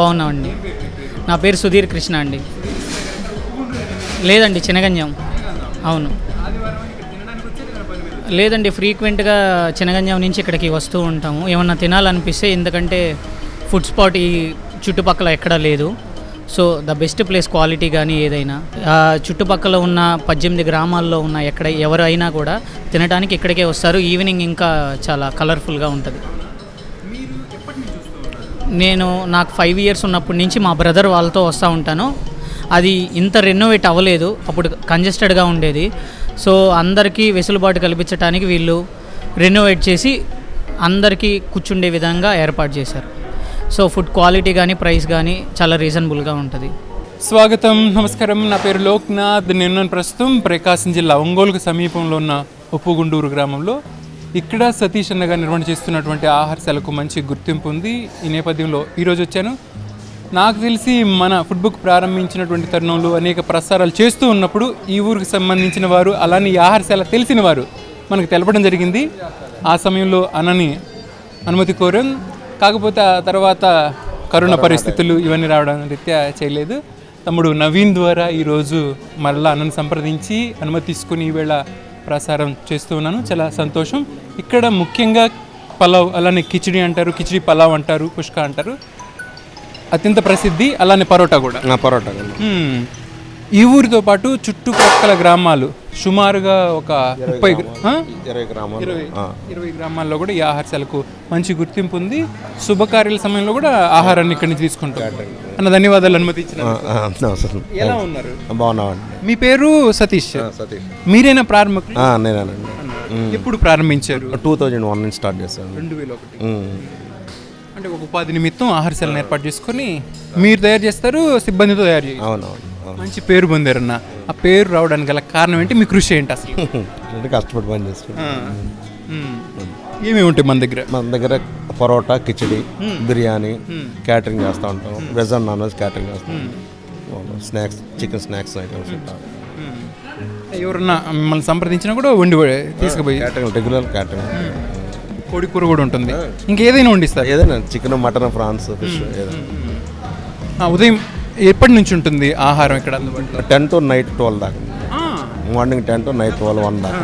బాగున్నామండి. నా పేరు సుధీర్ కృష్ణ అండి. లేదండి చినగంజం. అవును. లేదండి ఫ్రీక్వెంట్గా చినగంజం నుంచి ఇక్కడికి వస్తూ ఉంటాము. ఏమన్నా తినాలనిపిస్తే ఎందుకంటే ఫుడ్ స్పాట్ ఈ చుట్టుపక్కల ఎక్కడా లేదు. So the best place quality కానీ ఏదైనా. చుట్టుపక్కల ఉన్న పద్దెనిమిది గ్రామాల్లో ఉన్న ఎక్కడ ఎవరైనా కూడా తినడానికి ఇక్కడికే వస్తారు. ఈవినింగ్ ఇంకా చాలా కలర్ఫుల్గా ఉంటుంది. నేను నాకు ఫైవ్ ఇయర్స్ ఉన్నప్పటి నుంచి మా బ్రదర్ వాళ్ళతో వస్తూ ఉంటాను. అది ఇంత రెనోవేట్ అవ్వలేదు. అప్పుడు కంజెస్టెడ్గా ఉండేది. సో అందరికీ వెసులుబాటు కల్పించడానికి వీళ్ళు రెనోవేట్ చేసి అందరికీ కూర్చుండే విధంగా ఏర్పాటు చేశారు. సో ఫుడ్ క్వాలిటీ కానీ ప్రైస్ కానీ చాలా రీజనబుల్గా ఉంటుంది. స్వాగతం. నమస్కారం. నా పేరు లోక్నాథ్. నేను ప్రస్తుతం ప్రకాశం జిల్లా ఒంగోలుకు సమీపంలో ఉన్న ఉప్పుగుండూరు గ్రామంలో ఇక్కడ సతీష్ అన్నగా నిర్వహణ చేస్తున్నటువంటి ఆహారశాలకు మంచి గుర్తింపు ఉంది. ఈ నేపథ్యంలో ఈరోజు వచ్చాను. నాకు తెలిసి మన ఫుడ్ బుక్ ప్రారంభించినటువంటి తరుణంలో అనేక ప్రసారాలు చేస్తూ ఉన్నప్పుడు ఈ ఊరికి సంబంధించిన వారు అలానే ఈ ఆహారశాల తెలిసిన వారు మనకు తెలపడం జరిగింది. ఆ సమయంలో అన్నని అనుమతి కోరాం. కాకపోతే ఆ తర్వాత కరోనా పరిస్థితులు ఇవన్నీ రావడం రీత్యా చేయలేదు. తమ్ముడు నవీన్ ద్వారా ఈరోజు మరలా అన్నను సంప్రదించి అనుమతి తీసుకుని ఈవేళ ప్రసారం చేస్తూ ఉన్నాను. చాలా సంతోషం. ఇక్కడ ముఖ్యంగా పలావ్ అలానే కిచిడి అంటారు కిచిడి పలావ్ అంటారు పుష్క అంటారు. అత్యంత ప్రసిద్ధి అలానే పరోటా కూడా. నా పరోటా. ఈ ఊరితో పాటు చుట్టుపక్కల గ్రామాలు సుమారుగా ఒక ముప్పై? ఇరవై గ్రామాలు. ఇరవై. గ్రామాల్లో కూడా ఈ ఆహారశాలకు మంచి గుర్తింపు ఉంది. శుభకార్యాల సమయంలో కూడా ఆహారాన్ని ఇక్కడి నుంచి తీసుకుంటాం. అన్న ధన్యవాదాలు అనుమతి ఇచ్చిన. ఎలా ఉన్నారు? బాగున్నామండి. మీ పేరు సతీష్. సతీష్. మీరేనా ప్రారంభకులు? ఎప్పుడు ప్రారంభించారు? టూ థౌజండ్ వన్ నుంచి స్టార్ట్ చేశాను. రెండు వేల ఒకటి. అంటే ఒక ఉపాధి నిమిత్తం ఆహారశాలను ఏర్పాటు చేసుకొని మీరు తయారు చేస్తారు సిబ్బందితో తయారు చేస్తారు. అవునవును. అవును. మంచి పేరు పొందారన్న. ఆ పేరు రావడానికి గల కారణం ఏంటి? మీ కృషి ఏంటి అసలు? అంటే కష్టపడి పని చేస్తున్నాం ఏమేమి ఉంటాయి మన దగ్గర? మన దగ్గర పరోటా కిచడి బిర్యానీ క్యాటరింగ్ చేస్తూ ఉంటాం. Veg and non veg catering చేస్తాం స్నాక్స్ చికెన్ స్నాక్స్ ఐటమ్స్ ఎవరన్నా మిమ్మల్ని సంప్రదించినా కూడా వండి తీసుకుపోయి క్యాటరింగ్ రెగ్యులర్ క్యాటరింగ్ కోడి కూర కూడా ఉంటుంది. ఇంకేదైనా వండిస్తారు? ఏదైనా చికెన్ మటన్ ప్రాన్స్ ఫిష్ ఏదైనా. ఆ, ఉదయం ఎప్పటి నుంచి ఉంటుంది ఆహారం ఇక్కడ అందుబాటులో? టెన్ టు నైట్ ట్వెల్వ్ దాకా. Morning ten to night twelve one దాకా.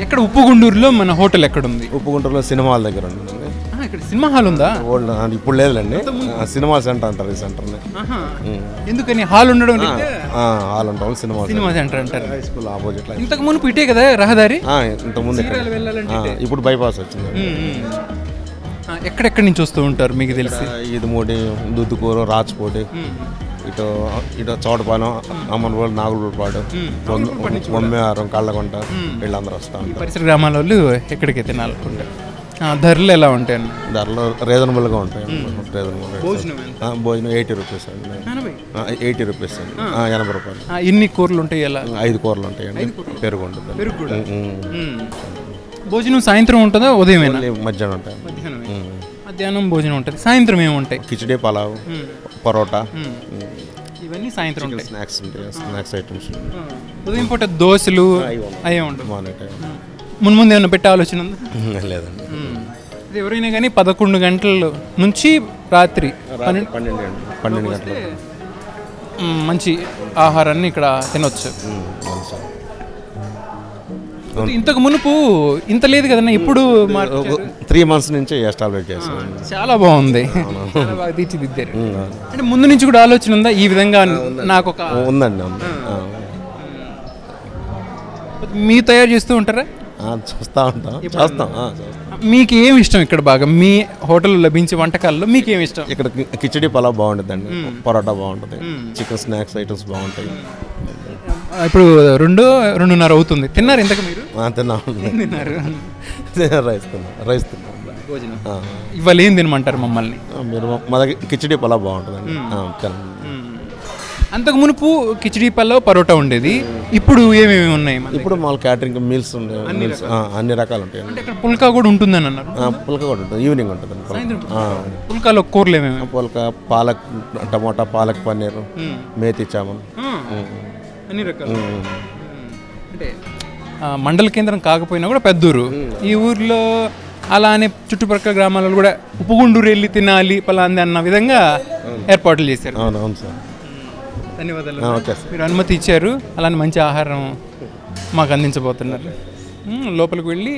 ఎక్కడ ఉప్పుగుండూరులో మన హోటల్ ఎక్కడ ఉంది ఉప్పుగుంటూరులో సినిమా హాల్ దగ్గర ఉంటుంది ఇక్కడ సినిమా హాల్ ఉందా? ఓల్డ్ ఇప్పుడు లేదులేండి. సినిమా సెంటర్ అంటారు ఈ సెంటర్ని. ఆహా. ఎందుకని? హాల్ ఉండడం హాల్ ఉంటాం సినిమా సినిమా సెంటర్. అంటారు. హై స్కూల్ ఆపోజిట్ ఇంతకు మునుపు ఇటే కదా రహదారి? వెళ్ళాలంటే ఆ, ఇప్పుడు బైపాస్ వచ్చింది. ఎక్కడెక్కడి నుంచి వస్తూ ఉంటారు మీకు తెలిసి? ఇది మూడి దుద్దుకూరు రాజ్కోటి. ఇటు ఇటు చోటపాలెం అమ్మనపల్లి నాగులపాడు బొమ్మేవారం కళ్ళగుంట వీళ్ళందరూ వస్తూ ఉంటారు. పరిసర గ్రామాల వాళ్ళు ఎక్కడికి తినాలనుకుంటారు ధరలు ఎలా ఉంటాయండి? ధరలు రీజనబుల్గా ఉంటాయి. రీజనబుల్ భోజనం ఎయిటీ రూపీస్ అండి. ఎయిటీ రూపీస్ అండి. ఎనభై రూపాయలు. ఆ, ఎన్ని కూరలు ఉంటాయి ఎలా ఐదు కూరలు ఉంటాయండి. పెరుగు ఉంటుంది పెరుగు. భోజనం సాయంత్రం ఉంటుందా? మళ్ళీ మధ్యాహ్నం ఉంటాయి. మధ్యాహ్నం భోజనం ఉంటుంది సాయంత్రం ఏముంటాయి కిచడీ పలావ్ పరోటా ఇవన్నీ సాయంత్రం ఉంటాయి. స్నాక్స్ ఉంటాయి స్నాక్స్ ఐటమ్స్ ఉదయం పూట దోశలు అవే ఉంటాయి ముందు ముందు ఏమైనా పెట్టే ఆలోచన ఉందా? లేదండి. ఇది ఎవరైనా కానీ పదకొండు గంటల నుంచి రాత్రి పన్నెండు పన్నెండు గంటలు మంచి ఆహారాన్ని ఇక్కడ తినొచ్చు. ఇంతకు మునుపు ఇంత లేదు కదన్నా ఇప్పుడు త్రీ మంత్స్ నుంచి ఎస్టాబ్లిష్ చేస్తాను చాలా బాగుంది. చాలా బాగా తీర్చిదిద్దారు. అంటే ముందు నుంచి కూడా ఆలోచన ఉందా? ఈ విధంగా నాకు ఒక ఉందండి. మీ తయారు చేస్తూ ఉంటారా? చూస్తా ఉంటాం. చేస్తాం. చేస్తాం. మీకు ఏమి ఇష్టం ఇక్కడ బాగా? మీ హోటల్లో లభించే వంటకాల్లో మీకు ఏమి ఇష్టం? ఇక్కడ కిచడీ పలావ్ బాగుంటుందండి. పరోటా బాగుంటుంది. చికెన్ స్నాక్స్ ఐటమ్స్ బాగుంటాయి. ఇప్పుడు రెండు రెండున్నర అవుతుంది. తిన్నారు ఇంతకు మీరు? తిన్నారు. రైస్ తిన్నాం రైస్ తిన్నాం. భోజనం. ఆ. ఇవాళ ఏం తినమంటారు మమ్మల్ని? మీరు మా- దగ్గర కిచడీ పలావ్ బాగుంటుందండి. అంతకు మునుపు కిచడీ పల్లవ్ పరోటా ఉండేది. ఇప్పుడు ఏమేమి ఉన్నాయి? ఇప్పుడు మాల్ క్యాటరింగ్ మీల్స్ మీల్స్ అన్ని రకాలు ఉంటాయండి అంటే పుల్కా కూడా ఉంటుందని అన్నారు. పుల్క కూడా ఉంటుంది. ఈవినింగ్ ఉంటుంది పుల్కాలో కూరలు ఏమేమి? పుల్క పాలక్ టమోటా పాలక్ పన్నీర్ మేతి చామన్ అన్ని రకాలు. అంటే మండల కేంద్రం కాకపోయినా కూడా పెద్దూరు. ఈ ఊర్లో అలానే చుట్టుపక్కల గ్రామాలలో కూడా ఉప్పుగుండూరు వెళ్ళి తినాలి పలాంది అన్న విధంగా ఏర్పాట్లు చేశారు. అవును అవును సార్. ధన్యవాదాలు. ఆ, ఓకే సార్. మీరు అనుమతి ఇచ్చారు. అలానే మంచి ఆహారం మాకు అందించబోతున్నారు. లోపలికి వెళ్ళి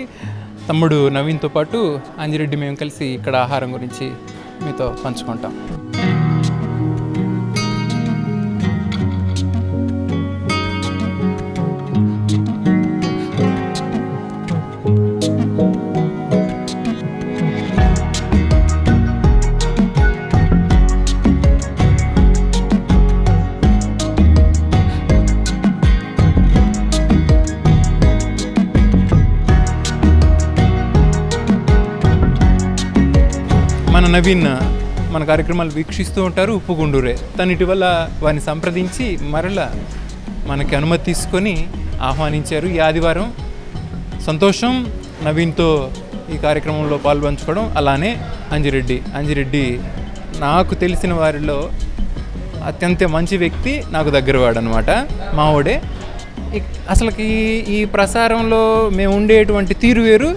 తమ్ముడు నవీన్తో పాటు అంజిరెడ్డి మేము కలిసి ఇక్కడ ఆహారం గురించి మీతో పంచుకుంటాం. ప్రవీణ్ మన కార్యక్రమాలు వీక్షిస్తూ ఉంటారు ఉప్పుగుండూరే. తను ఇటీవల వారిని సంప్రదించి మరలా మనకి అనుమతి తీసుకొని ఆహ్వానించారు ఈ ఆదివారం. సంతోషం నవీన్తో ఈ కార్యక్రమంలో పాల్పంచుకోవడం అలానే అంజిరెడ్డి. అంజిరెడ్డి నాకు తెలిసిన వారిలో అత్యంత మంచి వ్యక్తి నాకు దగ్గరవాడు అనమాట మావోడే అసలుకి ఈ ప్రసారంలో మేము ఉండేటువంటి తీరు వేరు.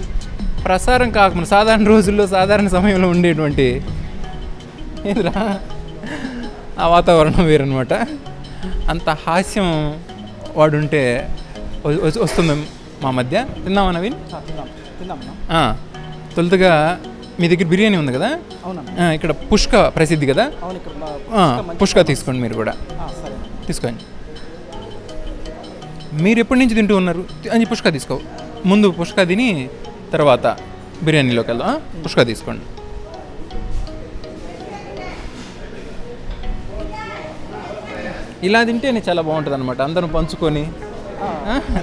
ప్రసారం కాకుండా సాధారణ రోజుల్లో సాధారణ సమయంలో ఉండేటువంటి ఆ వాతావరణం వేరనమాట అంత హాస్యం వాడుంటే వస్తుంది మా మధ్య. తిన్నావా నవీన్? తొలుతగా మీ దగ్గర బిర్యానీ ఉంది కదా? ఇక్కడ పుష్క ప్రసిద్ధి కదా? పుష్క తీసుకోండి మీరు కూడా. తీసుకోండి. మీరు ఎప్పటి నుంచి తింటూ ఉన్నారు? అని పుష్క తీసుకో. ముందు పుష్క తిని తర్వాత బిర్యానీలోకి వెళ్దాం? పుష్క తీసుకోండి. ఇలా తింటేనే చాలా బాగుంటుంది అనమాట అందరం పంచుకొని?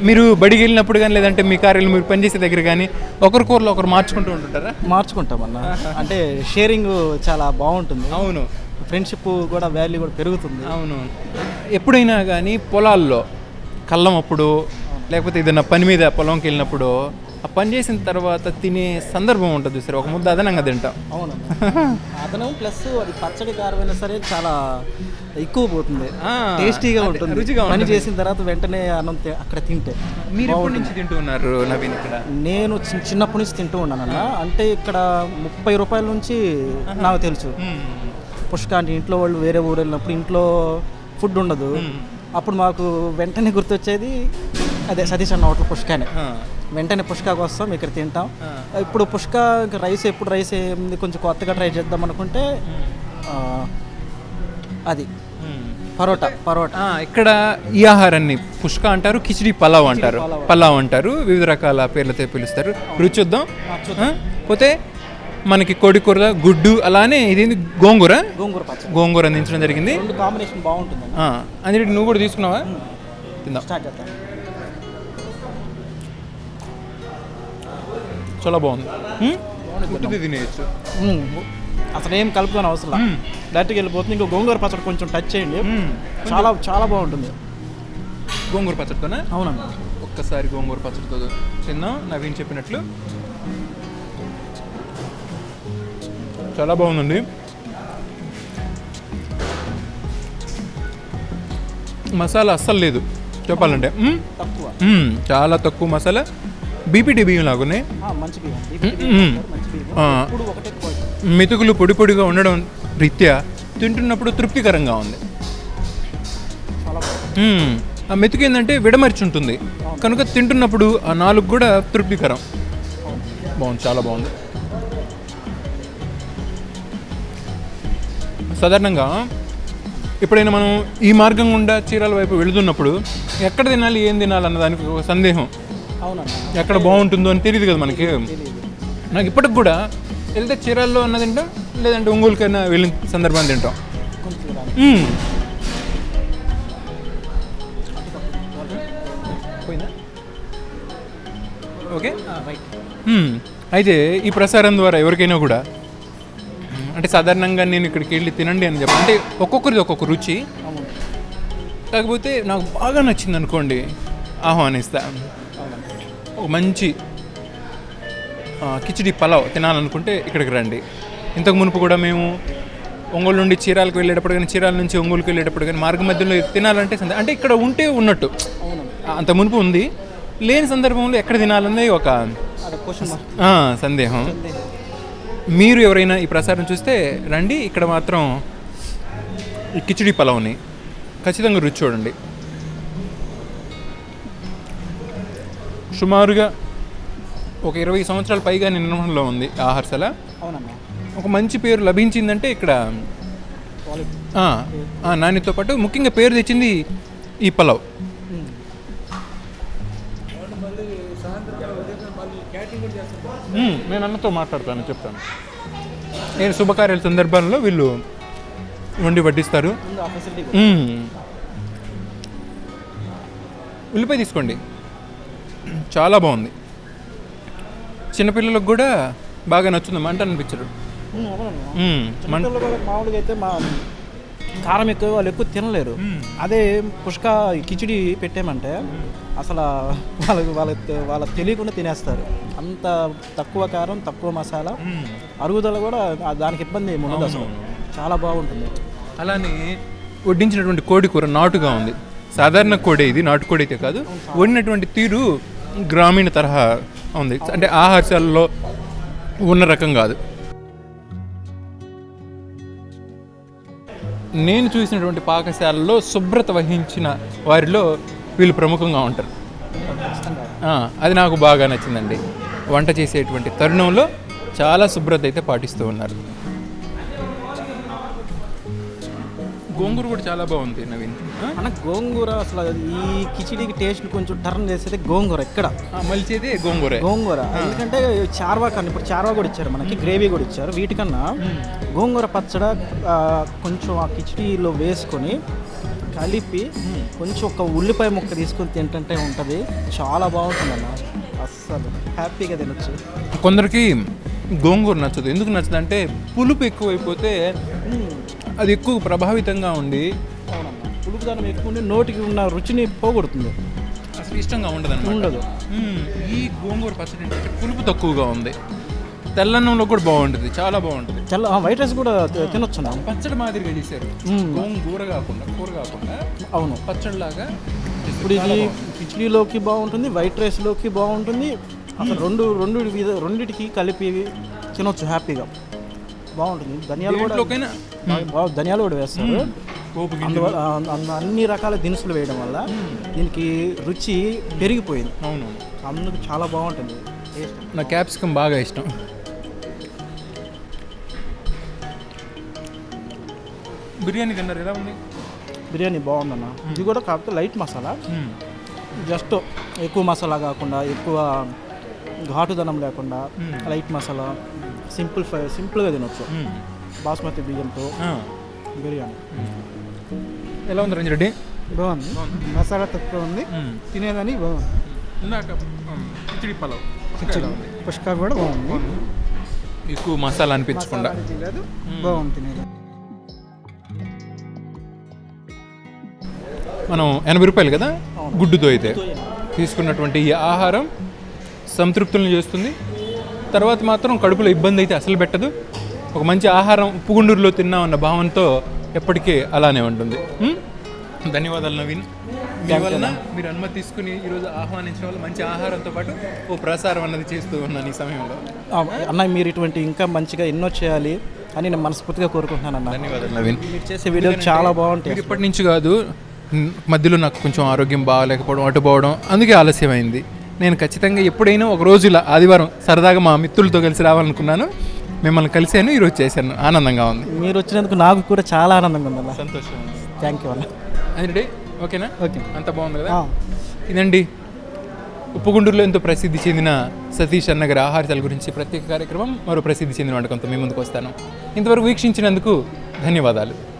మీరు బడికి వెళ్ళినప్పుడు కానీ లేదంటే మీ కార్యాలు మీరు పనిచేసే దగ్గర కానీ ఒకరి కూరలో ఒకరు మార్చుకుంటూ ఉంటుంటారా? మార్చుకుంటామన్న. అంటే షేరింగ్ చాలా బాగుంటుంది. అవును. ఫ్రెండ్షిప్ కూడా వాల్యూ కూడా పెరుగుతుంది. అవును. ఎప్పుడైనా కానీ పొలాల్లో కళ్ళం అప్పుడు లేకపోతే ఏదైనా పని మీద పొలంకి వెళ్ళినప్పుడు ఆ పని చేసిన తర్వాత తినే సందర్భం ఉంటుంది సరే ఒక ముద్ద అదనంగా తింటాం. అవును అదనం ప్లస్ అది పచ్చడి కారమైనా సరే చాలా ఎక్కువ పోతుంది. టేస్టీగా ఉంటుంది. రుచిగా పని. చేసిన తర్వాత వెంటనే అన్నం అక్కడ తింటే. మీరు ఎప్పటి నుంచి తింటూ ఉన్నారు నవీన్ ఇక్కడ? నేను చిన్నప్పటి నుంచి తింటూ ఉన్నానన్న. అంటే ఇక్కడ ముప్పై రూపాయల నుంచి నాకు తెలుసు. పుష్క అంటే ఇంట్లో వాళ్ళు వేరే ఊరు వెళ్ళినప్పుడు ఇంట్లో ఫుడ్ ఉండదు. అప్పుడు మాకు వెంటనే గుర్తొచ్చేది అదే సతీష్ అన్న హోటల్ పుష్కానే. వెంటనే పుష్కాకి వస్తాం ఇక్కడ తింటాం. ఇప్పుడు పుష్క రైస్ ఎప్పుడు రైస్ కొంచెం కొత్తగా ట్రై చేద్దాం అనుకుంటే అది. పరోటా పరోటా. ఇక్కడ ఈ ఆహారాన్ని పుష్క అంటారు కిచిడి పలావ్ అంటారు. పలావ్. అంటారు వివిధ రకాల పేర్లతో పిలుస్తారు. రుచి చూద్దాం. పోతే మనకి కోడి కూర గుడ్డు అలానే ఇది గోంగూర? గోంగూర గోంగూర అందించడం జరిగింది. కాంబినేషన్ బాగుంటుంది అంజలి నువ్వు కూడా తీసుకున్నావా? తిందాం. చాలా బాగుంది. హ్మ్? ఉట్టిది తినేయచ్చు. అసలు ఏం కలుపుకొని అవసరం లేదు. డైరెక్ట్గా వెళ్ళిపోతుంది. ఇంకో గోంగూర పచ్చడి కొంచెం టచ్ చేయండి. చాలా చాలా బాగుంటుంది. గోంగూర పచ్చడితోనా? అవునమ్మా. ఒక్కసారి గోంగూర పచ్చడితో తిందాం నవీన్ చెప్పినట్లు. చాలా బాగుందండి. మసాలా అస్సలు లేదు. చెప్పాలంటే. తక్కువ. చాలా తక్కువ మసాలా. బీపీటీ బియ్యం. మంచి క్వాలిటీ మెతుకులు పొడి పొడిగా ఉండడం రీత్యా తింటున్నప్పుడు తృప్తికరంగా ఉంది. ఆ మెతుకు ఏంటంటే విడమర్చి ఉంటుంది కనుక తింటున్నప్పుడు ఆ నాలుగు కూడా తృప్తికరం. బాగుంది చాలా బాగుంది. సాధారణంగా ఎప్పుడైనా మనం ఈ మార్గం గుండా చీరాల వైపు వెళుతున్నప్పుడు ఎక్కడ తినాలి ఏం తినాలి అన్న దానికి ఒక సందేహం. ఎక్కడ బాగుంటుందో అని తెలియదు కదా మనకి. నాకు ఇప్పటికి కూడా వెళ్తే చీరాల్లో అన్న తింటాం లేదంటే ఒంగోలుకైనా వెళ్ళిన సందర్భాన్ని తింటాం. ఓకే. అయితే ఈ ప్రసారం ద్వారా ఎవరికైనా కూడా అంటే సాధారణంగా నేను ఇక్కడికి వెళ్ళి తినండి అని చెప్పి అంటే ఒక్కొక్కరిది ఒక్కొక్క రుచి. కాకపోతే నాకు బాగా నచ్చింది అనుకోండి ఆహ్వానిస్తా. ఒక మంచి కిచిడి పలావ్ తినాలనుకుంటే ఇక్కడికి రండి. ఇంతకు మునుపు కూడా మేము ఒంగోలు నుండి చీరాలకు వెళ్ళేటప్పుడు కానీ చీరాల నుంచి ఒంగోలుకి వెళ్ళేటప్పుడు కానీ మార్గ మధ్యలో తినాలంటే సందే- అంటే ఇక్కడ ఉంటే ఉన్నట్టు. అంత మునుపు ఉంది. లేని సందర్భంలో ఎక్కడ తినాలనేది ఒక సందేహం. మీరు ఎవరైనా ఈ ప్రసారం చూస్తే రండి ఇక్కడ మాత్రం ఈ కిచిడి పలావ్ని ఖచ్చితంగా రుచి చూడండి. సుమారుగా ఒక ఇరవై సంవత్సరాల పైగా నిర్మాణంలో ఉంది ఆహారశాల అవునమ్మా. ఒక మంచి పేరు లభించిందంటే ఇక్కడ ఆ, ఆ, నాణ్యతతో పాటు ముఖ్యంగా పేరు తెచ్చింది ఈ పలావ్. నేను అన్నతో మాట్లాడతాను చెప్తాను. నేను శుభకార్యాల సందర్భాల్లో వీళ్ళు వండి వడ్డిస్తారు. ఆ. ఉల్లిపాయ తీసుకోండి. చాలా బాగుంది. చిన్నపిల్లలకు కూడా బాగా నచ్చుంది మంట అనిపించరు కూడా మామూలుగా అయితే మా కారం ఎక్కువ వాళ్ళు ఎక్కువ తినలేరు. అదే పుష్క కిచిడి పెట్టామంటే అసలు వాళ్ళకి వాళ్ళకి వాళ్ళకి తెలియకుండా తినేస్తారు. అంత తక్కువ కారం తక్కువ మసాలా. అరుగుదల కూడా దానికి ఇబ్బంది ఏమి ఉండదు అసలు. చాలా బాగుంటుంది. అలానే వడ్డించినటువంటి కోడి కూర నాటుగా ఉంది. సాధారణ కోడి ఇది నాటుకోడి అయితే కాదు. వండినటువంటి తీరు గ్రామీణ తరహా ఉంది. అంటే ఆహారశాలలో ఉన్న రకం కాదు. నేను చూసినటువంటి పాకశాలలో శుభ్రత వహించిన వారిలో వీళ్ళు ప్రముఖంగా ఉంటారు. అది నాకు బాగా నచ్చిందండి. వంట చేసేటువంటి తరుణంలో చాలా శుభ్రత అయితే పాటిస్తూ ఉన్నారు. గోంగూర కూడా చాలా బాగుంది. నవీన్? మన గోంగూర అసలు ఈ కిచిడికి టేస్ట్ కొంచెం టర్న్ చేసేది గోంగూర ఎక్కడ మలిచేది గోంగూర. గోంగూర. ఎందుకంటే చార్వా కన్నా ఇప్పుడు చార్వా కూడా ఇచ్చారు మనకి గ్రేవీ కూడా ఇచ్చారు. వీటికన్నా గోంగూర పచ్చడ కొంచెం ఆ కిచిడీలో వేసుకొని కలిపి కొంచెం ఒక ఉల్లిపాయ ముక్క తీసుకొని తింటుంటే ఉంటుంది. చాలా బాగుంటుంది అన్న అస్సలు హ్యాపీగా తినొచ్చు. కొందరికి గోంగూర నచ్చదు. ఎందుకు నచ్చదు అంటే పులుపు ఎక్కువైపోతే అది ఎక్కువ ప్రభావితంగా ఉండి అవునమ్మా. పులుపుదనం ఎక్కువ ఉండి నోటికి ఉన్న రుచిని పోగొడుతుంది. అసలు ఇష్టంగా ఉండదు. ఉండదు ఈ గోంగూర పచ్చడి పులుపు తక్కువగా ఉంది. తెల్లన్నంలో కూడా బాగుంటుంది చాలా బాగుంటుంది. చల్ల వైట్ రైస్ కూడా తినొచ్చు పచ్చడి మాదిరిగా చేశారు. గోంగూర కాకుండా కూర కాకుండా అవును. పచ్చడిలాగా ఇప్పుడు ఇది కిచిడీలోకి బాగుంటుంది వైట్ రైస్లోకి బాగుంటుంది. అసలు రెండు రెండు విధ- రెండిటికి కలిపి తినొచ్చు హ్యాపీగా. బాగుంటుంది. ధనియాలు కూడా ధనియాలు కూడా వేస్తారు. అందువల్ల అన్ని రకాల దినుసులు వేయడం వల్ల దీనికి రుచి పెరిగిపోయింది. అవును. అందుకు చాలా బాగుంటుంది. నా క్యాప్సికమ్ బాగా ఇష్టం. బిర్యానీ తిన్నారు ఎలా ఉంది బిర్యానీ బాగుందన్న. ఇది కూడా కాకపోతే లైట్ మసాలా. జస్ట్ ఎక్కువ మసాలా కాకుండా ఎక్కువ ఘాటుదనం లేకుండా లైట్ మసాలా. సింపుల్ ఫ్రై సింపుల్గా తినొచ్చు. బాస్మతి బియ్యంతో. బిర్యానీ. ఎలా ఉంది రంజిరెడ్డి బాగుంది. మసాలా తక్కువ ఉంది. తినేదని బాగుంది. ఇందాక కిచిడి పలావ్. ఉంది? పుష్క కూడా బాగుంది. ఎక్కువ మసాలా అనిపించకుండా. బాగుంది తినేది మనం ఎనభై రూపాయలు కదా? గుడ్డుతో అయితే తీసుకున్నటువంటి ఈ ఆహారం సంతృప్తులను చేస్తుంది. తర్వాత మాత్రం కడుపులో ఇబ్బంది అయితే అసలు పెట్టదు. ఒక మంచి ఆహారం ఉప్పుగుండూరులో తిన్నామన్న భావంతో ఎప్పటికీ అలానే ఉంటుంది? ధన్యవాదాలు నవీన్. మీ వలన మీరు అనుమతి తీసుకుని ఈరోజు ఆహ్వానించడం వల్ల మంచి ఆహారంతో పాటు ఓ ప్రసారం అన్నది చేస్తూ ఉన్నాను ఈ సమయంలో. అన్న మీరు ఇటువంటి ఇంకా మంచిగా ఎన్నో చేయాలి అని నేను మనస్ఫూర్తిగా కోరుకుంటున్నాను అన్న. ధన్యవాదాలు నవీన్. మీరు చేసే వీడియోలు చాలా బాగుంటాయి ఇప్పటి నుంచి కాదు మధ్యలో నాకు కొంచెం ఆరోగ్యం బాగాలేకపోవడం అటు పోవడం అందుకే ఆలస్యమైంది. నేను ఖచ్చితంగా ఎప్పుడైనా ఒక రోజు ఇలా ఆదివారం సరదాగా మా మిత్రులతో కలిసి రావాలనుకున్నాను. మిమ్మల్ని కలిశాను ఈరోజు చేశాను. ఆనందంగా ఉంది. మీరు వచ్చినందుకు నాకు కూడా చాలా ఆనందంగా ఉంది సంతోషం థ్యాంక్ యూ అన్న. అందుడే ఓకేనా? ఓకే. అంత బాగుంది కదా. ఇదండి. ఉప్పుగుండూరులో ఎంతో ప్రసిద్ధి చెందిన సతీష్ అన్నగారి ఆహారశాల గురించి ప్రత్యేక కార్యక్రమం. మరో ప్రసిద్ధి చెందిన వంటకంతో మీ ముందుకు వస్తాను. ఇంతవరకు వీక్షించినందుకు ధన్యవాదాలు.